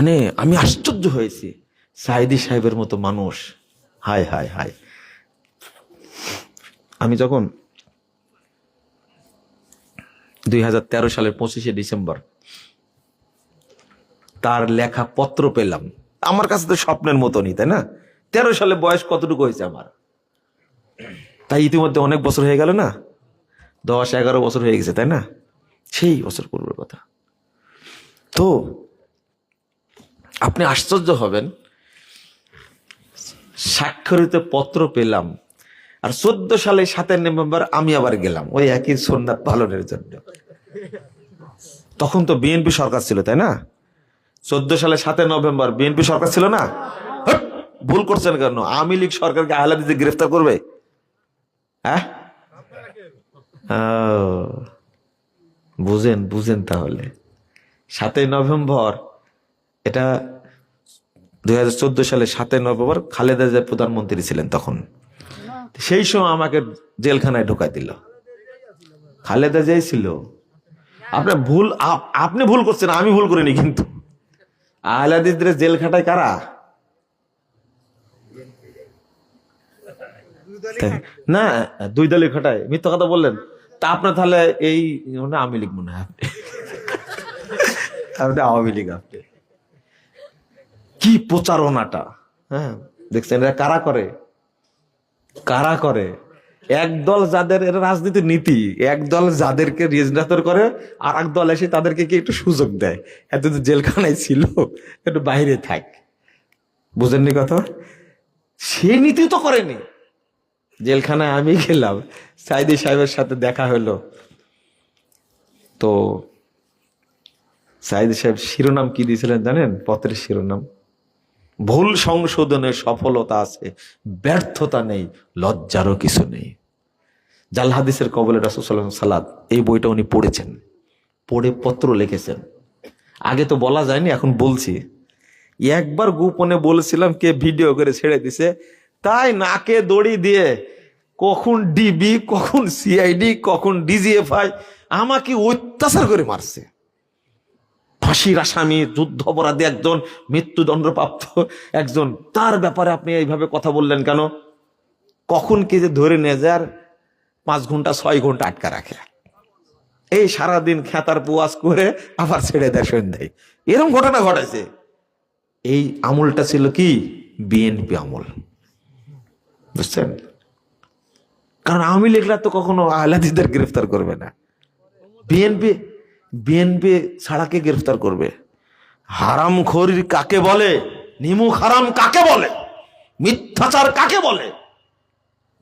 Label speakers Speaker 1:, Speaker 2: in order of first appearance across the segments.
Speaker 1: মানে আমি আশ্চর্য হয়েছি। সাইদি সাহেবের মতো মানুষ। হায় হায় হায়। আমি যখন দুই হাজার তেরো সালের পঁচিশে ডিসেম্বর তার লেখা পত্র পেলাম, আমার কাছে তো স্বপ্নের মতনই, তাই না? তেরো সালে বয়স কতটুকু হয়েছে আমার? তাই ইতিমধ্যে অনেক বছর হয়ে গেল না? দশ, এগারো বছর হয়ে গেছে, তাই না? সেই বছর পূর্বের কথা। তো আপনি আশ্চর্য হবেন। স্বাক্ষরিত পত্র পেলাম আর চোদ্দ সালে সাতের নভেম্বর আমি আবার গেলাম। ওই একই সন্ন্যাত পালনের জন্য। তখন তো বিএনপি সরকার ছিল, তাই না? চোদ্দ সালে সাতের নভেম্বর বিএনপি সরকার ছিল না? ভুল করছেন কেন? আওয়ামী লীগ সরকারকে আহলা দিতে গ্রেফতার করবে? হ্যাঁ? বুঝেন বুঝেন তাহলে। সাতই নভেম্বর, এটা দুই সালে সাতই নভেম্বর খালেদা জিয়া প্রধানমন্ত্রী ছিলেন তখন। সেই সময় আমাকে জেলখানায় ঢোকাই দিল। খালেদা জিয়াই ছিল। আপনি ভুল, আপ- আপনি ভুল করছেন, আমি ভুল করিনি কিন্তু। আহলাদিদের জেল খাটায় কারা? না, দুই দলই খাটায়। মিথ্যা কথা বললেন। তা আপনার তাহলে এই মানে আওয়ামী লীগ মনে হয় আপনি। আপনি আওয়ামী লীগ আপনি। কি প্রচারণাটা? হ্যাঁ দেখছেন, এরা কারা করে? কারা করে? একদল যাদের, এরা রাজনীতির নীতি, একদল যাদেরকে রেজনাতর করে আর এক দল এসে তাদেরকে কি একটু সুযোগ দেয়? এত তো জেলখানায় ছিল, একটু বাইরে থাক। বুঝেননি কথা? সে নীতি তো করেনি। জেলখানায় আমি গেলাম, সাইদি সাহেবের সাথে দেখা হলো। তো সাইদি সাহেব শিরোনাম কি দিয়েছিলেন জানেন? পত্রের শিরোনাম। ভুল সংশোধনের সফলতা আছে, ব্যর্থতা নেই, লজ্জারও কিছু নেই। জাল হাদিসের কবলে রাসুসাল্লাম সালাদ, এই বইটা উনি পড়েছেন, পড়ে পত্র লিখেছেন। আগে তো বলা যায়নি, এখন বলছি। একবার গোপনে বলেছিলাম কে ভিডিও করে ছেড়ে দিছে, তাই নাকে দড়ি দিয়ে কখন ডিবি, কখন সিআইডি, কখন ডিজিএফআই, আমাকে অত্যাচার করে মারছে। ফাঁসির আসামি যুদ্ধ অপরাধী একজন, মৃত্যুদণ্ডপ্রাপ্ত একজন। তার ব্যাপারে আপনি এইভাবে কথা বললেন কেন? কখন কে যে ধরে নিয়ে পাঁচ ঘণ্টা, ছয় ঘণ্টা আটকা রাখে। এই সারাদিন খেতার পুয়াস করে আবার ছেড়ে দেয় সন্ধ্যায়। এরকম ঘটনা ঘটেছে। এই আমলটা ছিল কি? বিএনপি আমল। বুঝছেন? কারণ আওয়ামী লীগরা তো কখনো আহলাদিদের গ্রেফতার করবে না। বিএনপি বিএনপি ছাড়াকে গ্রেফতার করবে। হারাম খরির কাকে বলে? নিমুখ হারাম কাকে বলে? মিথ্যাচার কাকে বলে?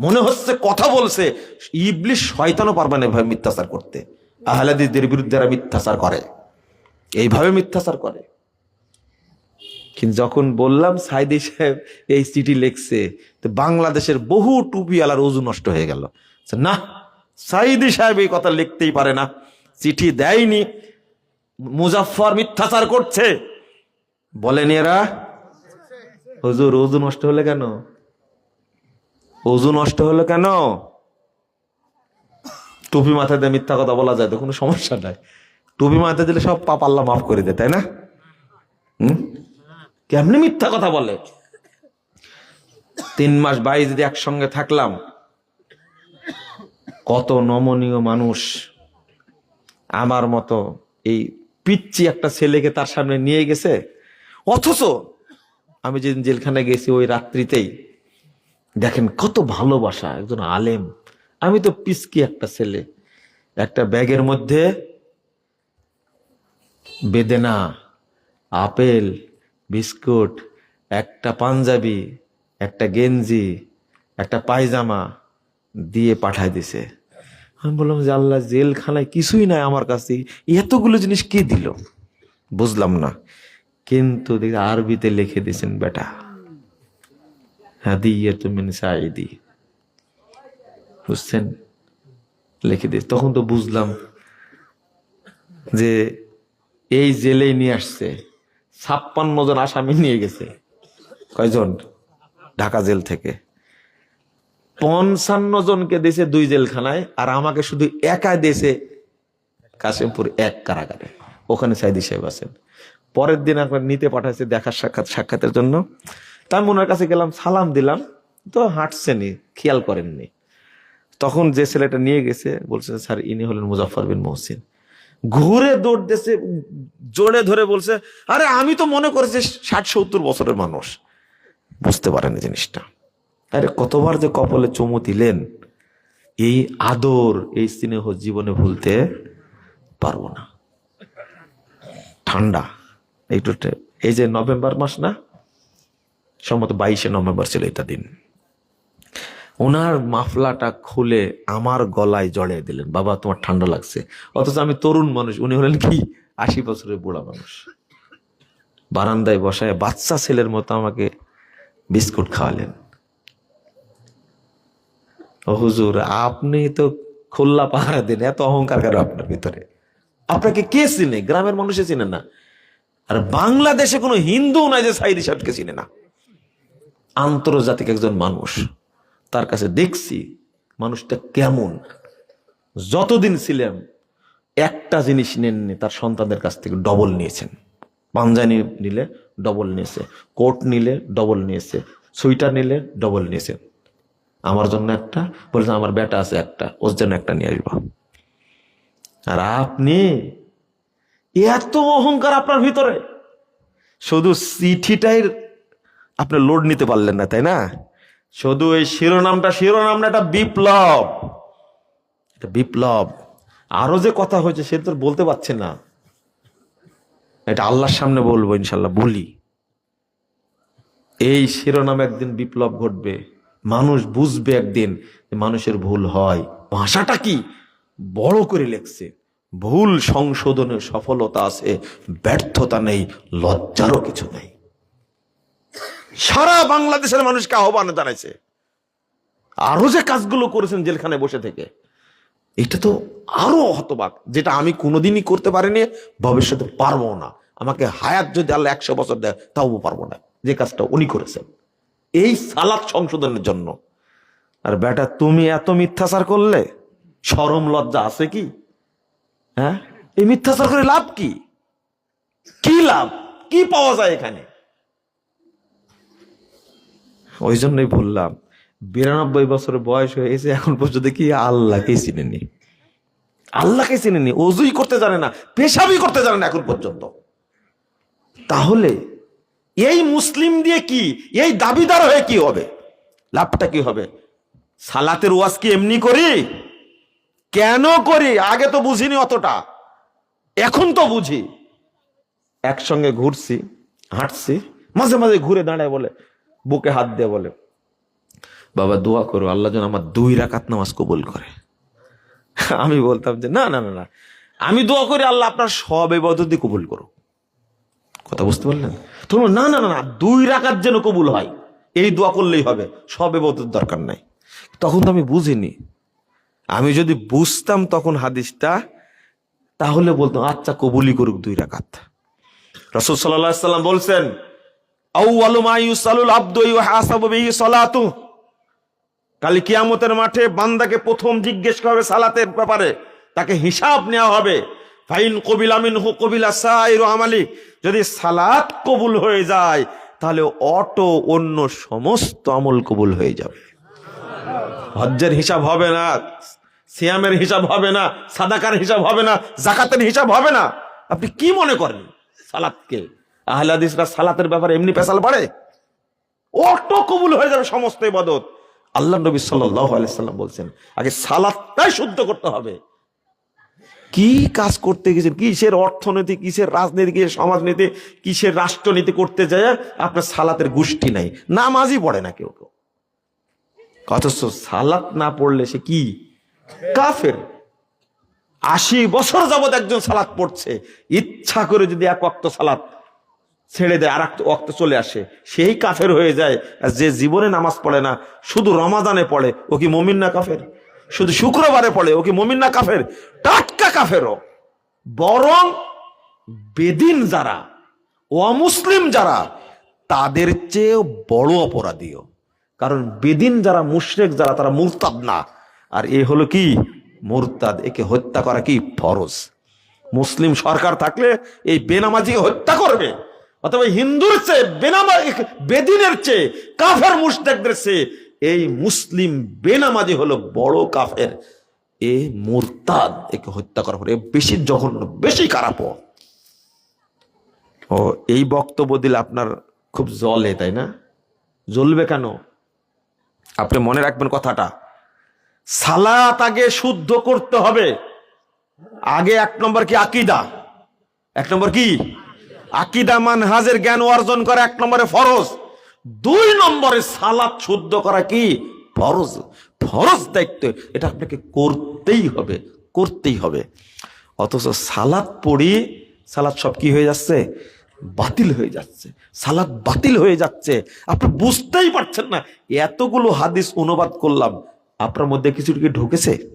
Speaker 1: মনে হচ্ছে কথা বলছে। ইবলিশ শয়তানও পারবে না এভাবে মিথ্যাচার করতে। আহলাদিদের বিরুদ্ধে এরা মিথ্যাচার করে। এইভাবে মিথ্যাচার করে। কিন্তু যখন বললাম, সাইদি সাহেব এই চিঠি লিখছে, তো বাংলাদেশের বহু টুপিওয়ালার ওজু নষ্ট হয়ে গেল। না, সাইদি সাহেব এই কথা লিখতেই পারে না। চিঠি দেয়নি, মুজাফফর মিথ্যাচার করছে। বলেনি এরা, হুজুর ওজু নষ্ট হলে কেন? ওজু নষ্ট হলো কেন? টুপি মাথায় দিয়ে মিথ্যা কথা বলা যায় তো, কোনো সমস্যা নাই। টুপি মাথায় দিলে সব পাপ আল্লাহ মাফ করে দেয়, তাই না? কেমনি মিথ্যা কথা বলে? তিন মাস বাইশ যদি একসঙ্গে থাকলাম, কত নমনীয় মানুষ। আমার মতো এই পিচ্ছি একটা ছেলেকে তার সামনে নিয়ে গেছে। অথচ আমি যেদিন জেলখানে গেছি ওই রাত্রিতেই, দেখেন কত ভালোবাসা একজন আলেম। আমি তো পিসকি একটা ছেলে। একটা ব্যাগের মধ্যে বেদেনা, আপেল, বিস্কুট, একটা পাঞ্জাবি, একটা গেঞ্জি, একটা পায়জামা দিয়ে পাঠায় দিছে। আমি বললাম যে আল্লাহ জেলখানায় কিছুই নাই আমার কাছে। এতগুলো জিনিস কে দিল? বুঝলাম না। কিন্তু দেখি আরবিতে লিখে দিয়েছেন, বেটা, হাদিয়াতু মিন সাইদি বুঝছেন? লিখে দিয়ে তখন তো বুঝলাম যে এই জেলেই নিয়ে আসছে। ছাপ্পান্ন জন আসামি নিয়ে গেছে। কয়জন? ঢাকা জেল থেকে। পঞ্চান্ন জনকে দিয়েছে দুই জেলখানায়, আর আমাকে শুধু একা দিয়েছে কাশিমপুর এক কারাগারে। ওখানে সাইদি সাহেব আছেন। পরের দিন একবার নিতে পাঠাইছে দেখার সাক্ষাৎ, সাক্ষাতের জন্য। তা আমি ওনার কাছে গেলাম, সালাম দিলাম, তো হাঁটছেনি খেয়াল করেননি। তখন যে ছেলেটা নিয়ে গেছে, বলছে, স্যার, ইনি হলেন মুজাফর বিন মহসিন। ঘুরে দৌড় দেশে জোরে ধরে বলছে, আরে, আমি তো মনে করেছি ষাট সত্তর বছরের মানুষ। বুঝতে পারেনি জিনিসটা। আরে কতবার যে কপালে চুমু দিলেন, এই আদর, এই স্নেহ জীবনে ভুলতে পারব না। ঠান্ডা, একটু এই যে নভেম্বর মাস না, সম্ভবত বাইশে নভেম্বর ছিল এটা দিন। ওনার মাফলাটা খুলে আমার গলায় জড়িয়ে দিলেন, বাবা, তোমার ঠান্ডা লাগছে। অথচ আমি তরুণ মানুষ, উনি হলেন কি, আশি বছরের বুড়া মানুষ। বারান্দায় বসায় বাচ্চা ছেলের মতো আমাকে বিস্কুট খাওয়ালেন। হুজুর, আপনি তো খোল্লা পাহারা দেন, এত অহংকার কেন আপনার ভিতরে? আপনাকে কে চিনে? গ্রামের মানুষে চিনে না। আর বাংলাদেশে কোনো হিন্দু নাই যে সাইদি সাহেবকে চিনে না। আন্তর্জাতিক একজন মানুষ, তার কাছে দেখছি মানুষটা কেমন। যতদিন ছিলেন, একটা জিনিস নেননি, তার সন্তানদের কাছ থেকে ডবল নিয়েছেন। পাঞ্জানি নিলে ডবল নিয়েছে, কোট নিলে ডবল নিয়েছে সুইটার নিলে ডবল নিয়েছে। আমার জন্য একটা বলছে আমার বেটা আছে একটা, ওর জন্য একটা নিয়ে আসব। আর আপনি এত অহংকার আপনার ভিতরে, শুধু চিঠিটাই আপনি লোড নিতে পারলেন না, তাই না? শুধু এই শিরোনামটা শিরোনামটা একটা বিপ্লব এটা বিপ্লব। আরও যে কথা হয়েছে সে তো বলতে পারছে না। এটা আল্লাহর সামনে বলব ইনশাল্লাহ, বলি। এই শিরোনামে একদিন বিপ্লব ঘটবে। মানুষ বুঝবে একদিন মানুষের ভুল হয়। ভাষাটা কি? বড় করে লেখছে। ভুল সংশোধনের সফলতা আছে, ব্যর্থতা নেই, লজ্জারও কিছু নেই। সারা বাংলাদেশের মানুষকে আহ্বান জানাইছে। আরও যে কাজগুলো করেছেন জেলখানায় বসে থেকে, এটা তো আরও হতবাক, যেটা আমি কোনোদিনই করতে পারিনি, ভবিষ্যতে পারব না। আমাকে হায়াত যদি আল্লাহ একশো বছর দেয়, তাও পারব না। যে কাজটা উনি করেছেন। এই সালাদ সংশোধনের জন্য। আর বেটা, তুমি এত মিথ্যাচার করলে? সরম লজ্জা আছে কি? হ্যাঁ? এই মিথ্যাচার করে লাভ কি? কি লাভ? কি পাওয়া যায় এখানে? ওই জন্যই বললাম, বিরানব্বই বছর বয়স হয়েছে এখন পর্যন্ত কি আল্লাহকে চিনেনি। আল্লাহকে চিনেনি, অজুই করতে জানে না পেশাবি করতে জানে না এখন পর্যন্ত। তাহলে এই মুসলিম দিয়ে কি? এই দাবিদার হয়ে কি হবে? লাভটা কি হবে? সালাতের ওয়াজ কি এমনি করি? কেন করি? আগে তো বুঝিনি অতটা। এখন তো বুঝি। একসঙ্গে ঘুরছি, হাঁটছি, মাঝে মাঝে ঘুরে দাঁড়ায় বলে, বুকে হাত দিয়ে বলে, বাবা, দোয়া করো, আল্লাহ যেন আমার দুই রাকাত নামাজ কবুল করে। আমি বলতাম যে, না না না না। আমি দোয়া করি আল্লাহ আপনার সব এবাদত কবুল করো কথা বুঝতে পারলেন? তোমরা না না না দুই রাকাত যেন কবুল হয়, এই দোয়া করলেই হবে, সব এবাদত দরকার নাই। তখন তো আমি বুঝিনি। আমি যদি বুঝতাম তখন হাদিসটা, তাহলে বলতাম আচ্ছা কবুলি করুক দুই রাকাত। সাল্লাহ সাল্লাম বলছেন কাল কিয়ামতের মাঠে বান্দাকে প্রথম জিজ্ঞেস করা হবে সালাতের ব্যাপারে, তাকে হিসাব নেওয়া হবে। ফাইন কবিল আমিন হু কবিলা সাইরু আমালি। যদি সালাত কবুল হয়ে যায়, তাহলে অটো অন্য সমস্ত আমল কবুল হয়ে যাবে। হজ্জের হিসাব হবে না, সিয়ামের হিসাব হবে না, সাদাকার হিসাব হবে না, জাকাতের হিসাব হবে না। আপনি কি মনে করেন সালাতকে? আহলাদিসরা সালাতের ব্যাপারে এমনি পেশাল পারে অটো কবুল হয়ে যাবে সমস্ত ইবাদত। আল্লাহ নবী আলাইহি সাল্লাম বলছেন, আগে সালাতটাই শুদ্ধ করতে হবে। কি কাজ করতে গেছেন? কিসের অর্থনীতি, কিসের রাজনীতি, কিসের সমাজনীতি, কিসের রাষ্ট্রনীতি করতে যায়? আপনার সালাতের গোষ্ঠী নাই। নামাজই পড়ে না কেউ কেউ। অথচ সালাত না পড়লে সে কি? কাফের। আশি বছর যাবত একজন সালাত পড়ছে। ইচ্ছা করে যদি এক অক্ত সালাত ছেড়ে দেয়, আর একটা অক্ত চলে আসে, সেই কাফের হয়ে যায়। যে জীবনে নামাজ পড়ে না, শুধু রমাদানে পড়ে, ও কি মমিন না কাফের? শুধু শুক্রবারে পড়ে, ও কি মমিন না কাফের? টাটকা কাফেরও। বরং বেদিন যারা অমুসলিম যারা, তাদের চেয়েও বড় অপরাধীও কারণ বেদিন যারা মুশরেক, যারা তারা মুরতাদ না। আর এ হলো কি? মুরতাদ, একে হত্যা করা কি? ফরজ। মুসলিম সরকার থাকলে এই বেনামাজিকে হত্যা করবে। অথবা হিন্দুর চেয়ে, বেনামা বেদিনের চেয়ে, কাফের মুশতাকদের চেয়ে এই মুসলিম বেনামাজি হলো বড় কাফের। এ মুরতাদ, একে হত্যা করা পরে বেশি জঘন্য, বেশি খারাপ ও। এই বক্তব্য দিলে আপনার খুব জলে, তাই না? জ্বলবে কেন? আপনি মনে রাখবেন কথাটা। সালাত আগে শুদ্ধ করতে হবে। আগে এক নম্বর কি আকিদা? এক নম্বর কি? আকিদা মানহাজের জ্ঞান অর্জন করা এক নম্বরে ফরজ। দুই নম্বরে সালাত শুদ্ধ করা কি? ফরজ। ফরজ দায়িত্ব। এটা আপনাকে করতেই হবে করতেই হবে। অথচ সালাত পড়ি সালাত সব কি হয়ে যাচ্ছে? বাতিল হয়ে যাচ্ছে। সালাত বাতিল হয়ে যাচ্ছে। আপনি বুঝতেই পারছেন না। এতগুলো হাদিস অনুবাদ করলাম। আপনার মধ্যে কিছু কি ঢুকেছে?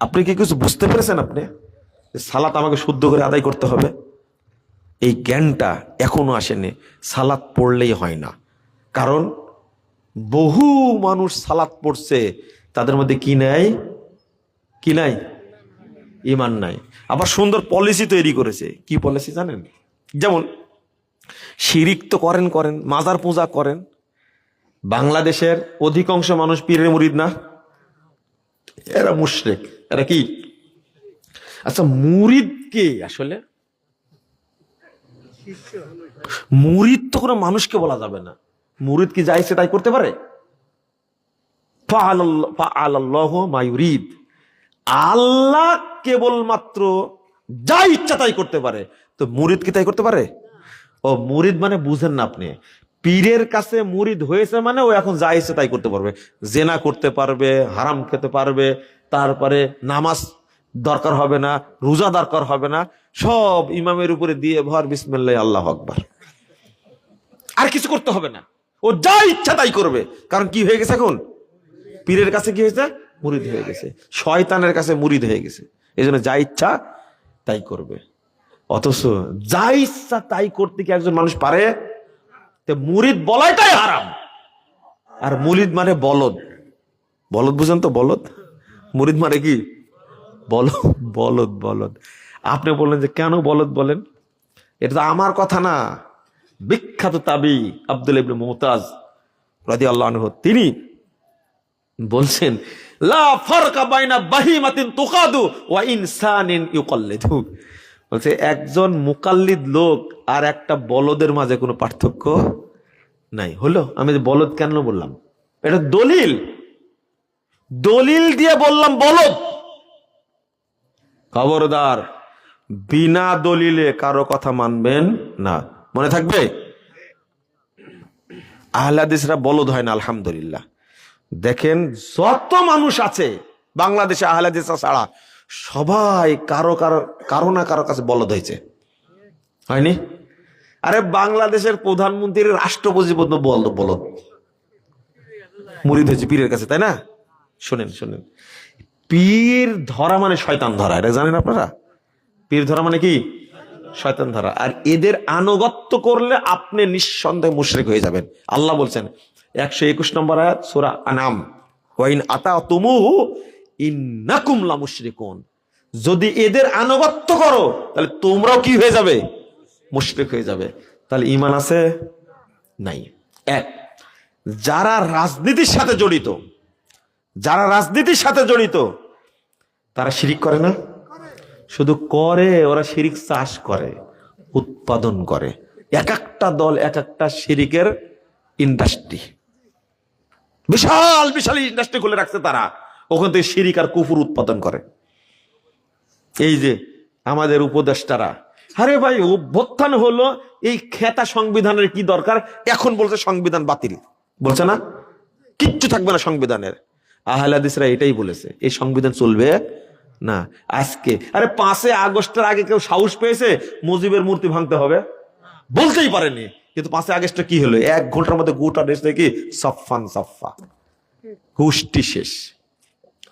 Speaker 1: আপনি কি কিছু বুঝতে পেরেছেন আপনি? সালাত আমাকে শুদ্ধ করে আদায় করতে হবে? এই জ্ঞানটা এখনও আসেনি। সালাত পড়লেই হয় না। কারণ বহু মানুষ সালাত পড়ছে, তাদের মধ্যে কি নাই? কি নাই? ইমান নাই। আবার সুন্দর পলিসি তৈরি করেছে। কি পলিসি জানেন? যেমন, শিরিক তো করেন করেন, মাজার পূজা করেন। বাংলাদেশের অধিকাংশ মানুষ পীরের মুরিদ না। এরা মুশরেক। এরা কি? আচ্ছা মুরিদ কে আসলে? মুরিদ তো কোনো মানুষকে বলা যাবে না। মুরিদ কি যাইছে তাই করতে পারে? ফাআলাল্লাহ- ফাআলাল্লাহু মা ইউরিদ। আল্লাহ কেবলমাত্র যা ইচ্ছা তাই করতে পারে। তো মুরিদ কি তাই করতে পারে? ও মুরিদ মানে বুঝেন না আপনি। পীরের কাছে মুরিদ হয়েছে মানে ও এখন যা ইচ্ছে তাই করতে পারবে। জেনা করতে পারবে, হারাম খেতে পারবে, তারপরে নামাজ দরকার হবে না, রোজা দরকার হবে না, সব ইমামের উপরে দিয়ে ভর বিসমিল্লাহ, আল্লাহ আকবার। আর কিছু করতে হবে না। ও যা ইচ্ছা তাই করবে। কারণ কি হয়ে গেছে এখন? পীরের কাছে কি হয়েছে? মুরিদ হয়ে গেছে। শয়তানের কাছে মুরিদ হয়ে গেছে। এই জন্য যা ইচ্ছা তাই করবে। অথচ যা ইচ্ছা তাই করতে কি একজন মানুষ পারে? মুরিদ বলাইটাই হারাম। আর মুরিদ মানে বলদ। বলদ বুঝেন তো বলদ? মুরিদ মানে কি? বলদ বলদ বলদ। আপনি বললেন যে কেন বলদ বলেন? এটা তো আমার কথা না। বিখ্যাত তাবি আব্দুল ইবনে মুমতাজ রাদি আল্লাহ তিনি বলছেন, লা ফারকা বাইনা বাহিমাতিন তুকাদু ওয়া ইনসানিন ইউকাল্লিদু। বলছে, একজন মুকাল্লিদ লোক আর একটা বলদের মাঝে কোনো পার্থক্য নাই। হলো, আমি বলদ কেন বললাম? এটা দলিল। দলিল দিয়ে বললাম বলদ। খবরদার, বিনা দলিলে কারও কথা মানবেন না। মনে থাকবে? আহলাদিসরা বলদ হয় না, আলহামদুলিল্লাহ। দেখেন, যত মানুষ আছে, বাংলাদেশে আহলাদিসা ছাড়া সবাই কারও কারও কারও না কারও কাছে বলদ হয়েছে। হয়নি? আরে, বাংলাদেশের প্রধানমন্ত্রীর রাষ্ট্রপতি বলদ বলদ। মুরিদ হয়েছে পীরের কাছে, তাই না? শোনেন শোনেন। পীর ধরা মানে শয়তান ধরা, এটা জানেন আপনারা? পীর ধরা মানে কি? শয়তান ধরা আর এদের আনুগত্য করলে আপনি নিঃসন্দেহে মুশরিক হয়ে যাবেন। আল্লাহ বলছেন, একশো একুশ নম্বর আয়াত, সুরা আনাম, ওয়াইন আতা তুমুহু ইন্নাকুম লা মুশরিকুন যদি এদের আনুগত্য করো, তাহলে তোমরাও কি হয়ে যাবে? মুশরিক হয়ে যাবে। তাহলে ইমান আছে? নাই। এক, যারা রাজনীতির সাথে জড়িত, যারা রাজনীতির সাথে জড়িত, তারা শিরিক করে না? শুধু করে, ওরা শিরিক চাষ করে, উৎপাদন করে। এক একটা দল, এক একটা শিরিকের ইন্ডাস্ট্রি বিশাল বিশাল ইন্ডাস্ট্রি খুলে রাখছে তারা। ওখান থেকে শিরিক আর কুফুর উৎপাদন করে। এই যে আমাদের উপদেষ্টারা। আরে ভাই, অভ্যুত্থান হলো, এই খেতা সংবিধানের কি দরকার? এখন বলছে সংবিধান বাতিল। বলছে না? কিচ্ছু থাকবে না সংবিধানের। আহলাদিসরা এটাই বলেছে। এই সংবিধান চলবে না, আজকে। আরে পাঁচে আগস্টের আগে কেউ সাহস পেয়েছে মুজিবের মূর্তি ভাঙতে হবে? বলতেই পারেনি। কিন্তু পাঁচে আগস্টে কি হলো? এক ঘণ্টার মধ্যে গোটা দেশ থেকে সফান সফা হুষ্টি শেষ।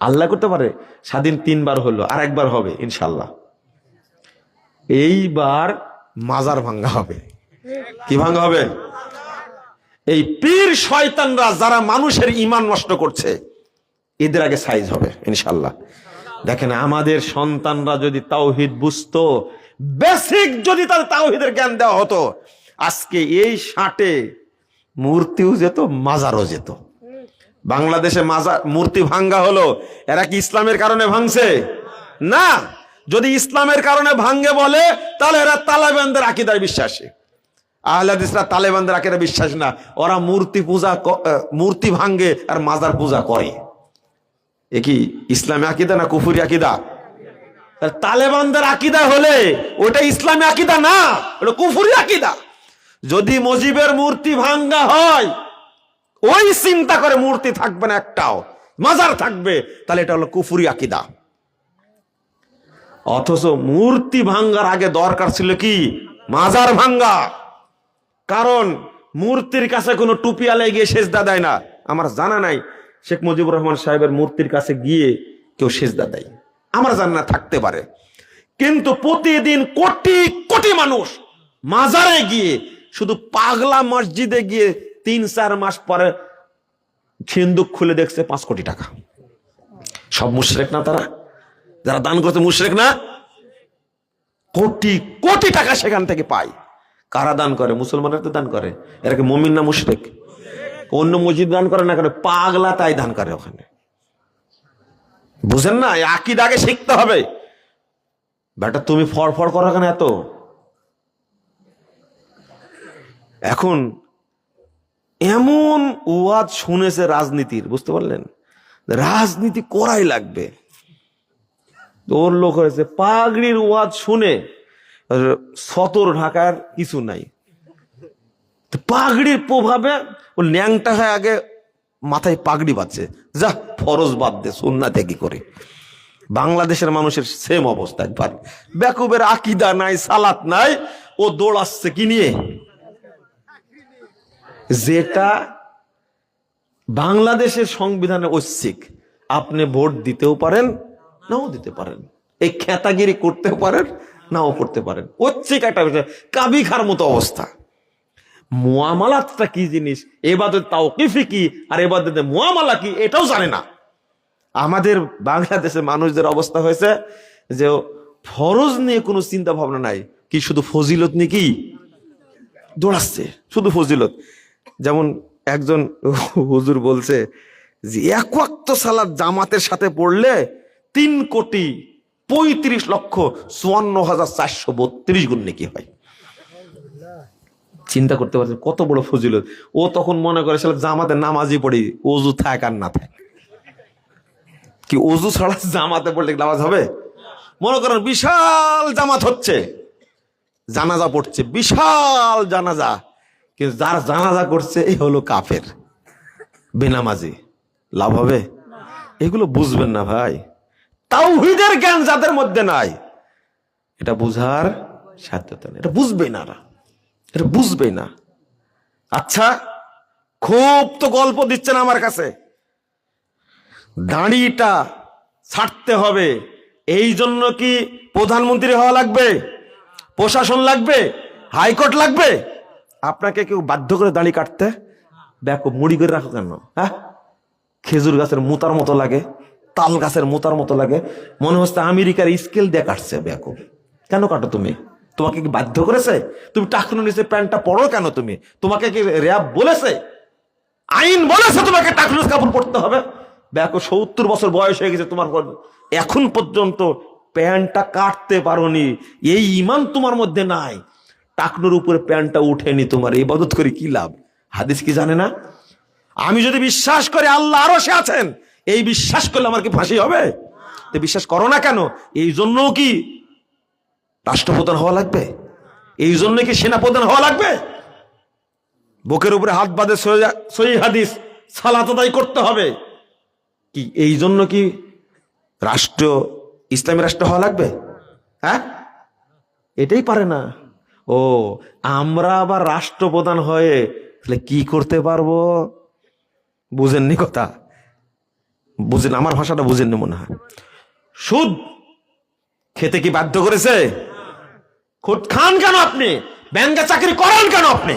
Speaker 1: আল্লাহ করতে পারে? স্বাধীন তিনবার হলো আর একবার হবে ইনশাল্লাহ এইবার মাজার ভাঙ্গা হবে। কি ভাঙ্গা হবে? এই পীর শয়তানরা যারা মানুষের ইমান নষ্ট করছে, এদের আগে সাইজ হবে ইনশাল্লাহ দেখেন, আমাদের সন্তানরা যদি তাওহিদ বুঝতো, বেসিক যদি তাদের তাওহিদের জ্ঞান দেওয়া হতো, আজকে এই ষাটে মূর্তিও যেত, মাজারও যেত। বাংলাদেশে মাজার, মূর্তি ভাঙ্গা হলো, এরা কি ইসলামের কারণে ভাঙছে? না। যদি ইসলামের কারণে ভাঙ্গে বলে, তাহলে এরা তালেবানদের আকিদায় বিশ্বাসী। আহলাদিসরা তালেবানদের আকিদা বিশ্বাস না। ওরা মূর্তি পূজা মূর্তি ভাঙ্গে আর মাজার পূজা করে। এ কি, ইসলামী আকিদা না কুফুরি আকিদা? তালেবানদের আকিদা হলে ওটা ইসলামী আকিদা না, ওটা কুফুরি আকিদা। যদি মজিবের মূর্তি ভাঙ্গা হয়, ওই চিন্তা করে মূর্তি থাকবে না একটাও, মাজার থাকবে, তাহলে এটা হলো কুফুরি আকিদা। অথচ মূর্তি ভাঙ্গার আগে দরকার ছিল কি? মাজার ভাঙ্গা। কারণ মূর্তির কাছে কোনো টুপিয়ালে গিয়ে সেজদা দেয় না। আমার জানা নাই শেখ মুজিবুর রহমান সাহেবের মূর্তির কাছে গিয়ে কেউ সেজদা দেয়। আমার জান্না থাকতে পারে। কিন্তু প্রতিদিন কোটি কোটি মানুষ মাজারে গিয়ে, শুধু পাগলা মসজিদে গিয়ে তিন, চার মাস পরে সিন্দুক খুলে দেখছে পাঁচ কোটি টাকা। সব মুশরেক না তারা? যারা দান করতে মুশরেক না? কোটি কোটি টাকা সেখান থেকে পায়। কারা দান করে? মুসলমানরা তো দান করে। এরা কি মমিন না মুশরেক? অন্য মসজিদ দান করে না করে পাগলা তাই দান করে ওখানে। বুঝেন না আকিদ আগে শিখতে হবে। বেটা তুমি ফর করো কেন এত? এখন, এমন ওয়াজ শুনেছে রাজনীতির, বুঝতে পারলেন? রাজনীতি করাই লাগবে। ওর লোক হয়েছে, পাগড়ির ওয়াজ শুনে, সতর ঢাকার কিছু নাই। পাগড়ির প্রভাবে ও ন্যাংটা হয়ে আগে মাথায় পাগড়ি বাঁধছে। যা ফরজ বাদ দে, সুন্নাতে কি করে। বাংলাদেশের মানুষের সেম অবস্থা একবার। বেকুবের আকিদা নাই, সালাত নাই, ও দৌড়াচ্ছে কি নিয়ে? যেটা বাংলাদেশের সংবিধানে ঐচ্ছিক। আপনি ভোট দিতেও পারেন, নাও দিতে পারেন। এই খেতাগিরি করতে পারেন, নাও করতে পারেন। ঐচ্ছিক একটা বিষয়। কাবি খার মতো অবস্থা। মুয়ামালাতটা কি জিনিস? এবাদত তাওকিফি কি? আর এবাদতে মুয়ামালা কি? এটাও জানে না। আমাদের বাংলাদেশের মানুষদের অবস্থা হয়েছে যে ফরজ নিয়ে কোনো চিন্তা ভাবনা নাই। কি শুধু ফজিলত নিয়ে কি? দৌড়াচ্ছে। শুধু ফজিলত। যেমন একজন হুজুর বলছে যে, এক ওয়াক্ত সালাদ জামাতের সাথে পড়লে তিন কোটি পঁয়ত্রিশ লক্ষ চুয়ান্ন হাজার চারশো বত্রিশ গুণ নাকি হয়। চিন্তা করতে পারছেন কত বড় ফজিলত। ও তখন মনে করে সালা জামাতে নামাজই পড়ি অজু থাক আর না থাক। কি অজু ছাড়া জামাতে পড়লে নামাজ হবে? মনে করেন বিশাল জামাত হচ্ছে। জানাজা পড়ছে, বিশাল জানাজা। কিন্তু যার জানাজা করছে এই হলো কাফের। বেনামাজি। লাভ হবে? এগুলো বুঝবেন না ভাই। তাওহিদের জ্ঞান যাদের মধ্যে নাই, এটা বুঝার সাধ্যতা নেই। এটা বুঝবেই না। এটা বুঝবেই না। আচ্ছা খুব তো গল্প দিচ্ছেন আমার কাছে। দাড়িটা ছাড়তে হবে। এই জন্য কি প্রধানমন্ত্রী হওয়া লাগবে? প্রশাসন লাগবে? হাইকোর্ট লাগবে? আপনাকে কেউ বাধ্য করে দাঁড়ি কাটতে দেখো মুড়ি করে রাখো কেন? হ্যাঁ? খেজুর গাছের মুতার মতো লাগে, তাল গাছের মুতার মতো লাগে। মনে হচ্ছে আমেরিকার স্কেল দিয়ে কাটছে ব্যাকো কেন কাটো তুমি? তোমাকে কি বাধ্য করেছে? তুমি টাকুন নিচে প্যান্টটা পরো কেন তুমি? তোমাকে কি র্যাব বলেছে? আইন বলেছে তোমাকে টাকলুস কাপড় পরতে হবে? দেখো, সত্তর বছর বয়স হয়ে গেছে তোমার এখন পর্যন্ত প্যান্টটা কাটতে পারোনি। এই ইমান তোমার মধ্যে নাই। টাকনুর উপরে প্যান্টটা উঠেনি তোমার। এই বদত করে কি লাভ? হাদিস কি জানে না? আমি যদি বিশ্বাস করি আল্লাহ আরও সে আছেন, এই বিশ্বাস করলে আমার কি ফাঁসি হবে? বিশ্বাস করো না কেন? এই জন্য কি রাষ্ট্রপ্রধান হওয়া লাগবে? এই জন্য কি সেনাপ্রধান হওয়া লাগবে? বুকের উপরে হাত বাঁধে সহি- হাদিস, সালাত করতে হবে। কি এই জন্য কি রাষ্ট্র, ইসলামী রাষ্ট্র হওয়া লাগবে? হ্যাঁ? এটাই পারে না। ও, আমরা আবার রাষ্ট্রপ্রধান হয়ে তাহলে কি করতে পারব? বুঝেননি কথা? বুঝেন, আমার ভাষাটা বুঝেননি মনে হয়। সুদ খেতে কি বাধ্য করেছে? খুদ খান কেন আপনি? ব্যাংকে চাকরি করেন কেন আপনি?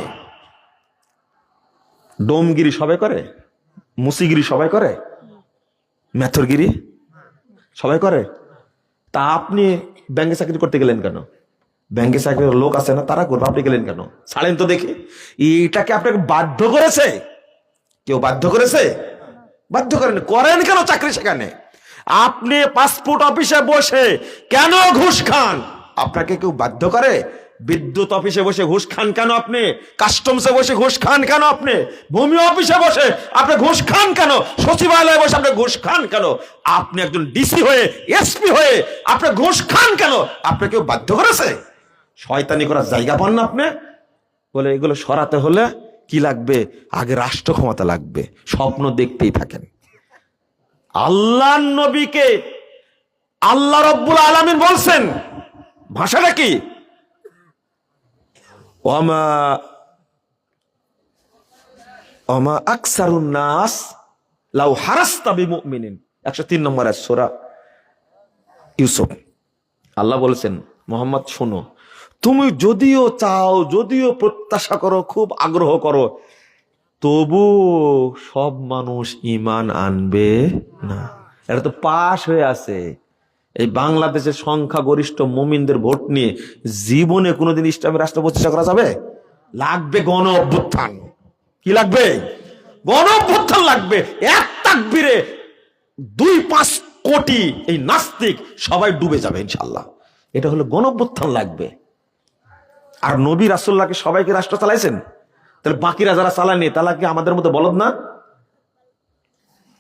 Speaker 1: ডোমগিরি সবাই করে? মুসিগিরি সবাই করে? মেথরগিরি সবাই করে? তা আপনি ব্যাংকে চাকরি করতে গেলেন কেন? ব্যাংকে চাকরির লোক আছে না, তারা করবে আপনি গেলেন কেন? ছাড়েন তো দেখি। এটাকে আপনাকে বাধ্য করেছে? কেউ বাধ্য করেছে? বাধ্য করেন। করেন কেন চাকরি সেখানে? আপনি পাসপোর্ট অফিসে বসে কেন ঘুষ খান? আপনাকে কেউ বাধ্য করে? বিদ্যুৎ অফিসে বসে ঘুষ খান কেন আপনি? কাস্টমসে বসে ঘুষ খান কেন আপনি? ভূমি অফিসে বসে আপনি ঘুষ খান কেন? সচিবালয়ে বসে আপনি ঘুষ খান কেন? আপনি একজন ডিসি হয়ে, এসপি হয়ে আপনি ঘুষ খান কেন? আপনি কেউ বাধ্য করেছে? শয়তানি করার জায়গা পান না আপনি? বলে এগুলো সরাতে হলে কি লাগবে? আগে রাষ্ট্র ক্ষমতা লাগবে। স্বপ্ন দেখতেই থাকেন। আল্লাহ নবীকে আল্লাহ রব্বুল আলামিন বলছেন ভাষাটা কি? আকসারুন নাস লাউ হারাস্তা একশো তিন নম্বর সোরা ইউসুফ। আল্লাহ বলেছেন, মোহাম্মদ, শোনো, তুমি যদিও চাও, যদিও প্রত্যাশা করো, খুব আগ্রহ করো, তবু সব মানুষ ইমান আনবে না। এটা তো পাশ হয়ে আছে। এই বাংলাদেশের সংখ্যা গরিষ্ঠ মুমিনদের ভোট নিয়ে জীবনে কোনোদিন ইসলামের রাষ্ট্র প্রতিষ্ঠা করা যাবে? লাগবে গণ অভ্যুত্থান। কি লাগবে? গণ অভ্যুত্থান লাগবে। এক তাকবিরে দুই পাঁচ কোটি এই নাস্তিক সবাই ডুবে যাবে ইনশাল্লাহ এটা হলো গণ অভ্যুত্থান লাগবে। আর নবী রাসুল্লাহকে সবাইকে রাষ্ট্র চালাইছেন? তাহলে বাকিরা যারা চালায়নি, তারা কি আমাদের মতো বলদ না?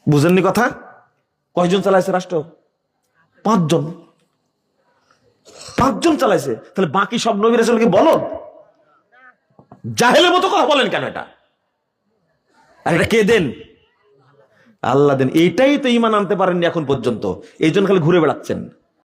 Speaker 1: বুঝেননি কথা? কয়জন চালাইছে রাষ্ট্র? পাঁচজন। পাঁচজন চালাইছে। তাহলে বাকি সব নবীর আসলে কি বলো? জাহেলের মতো কথা বলেন কেন এটা? আর এটা কে দেন? আল্লাহ দেন। এইটাই তো ইমান আনতে পারেননি এখন পর্যন্ত। এই জন্য খালি ঘুরে বেড়াচ্ছেন।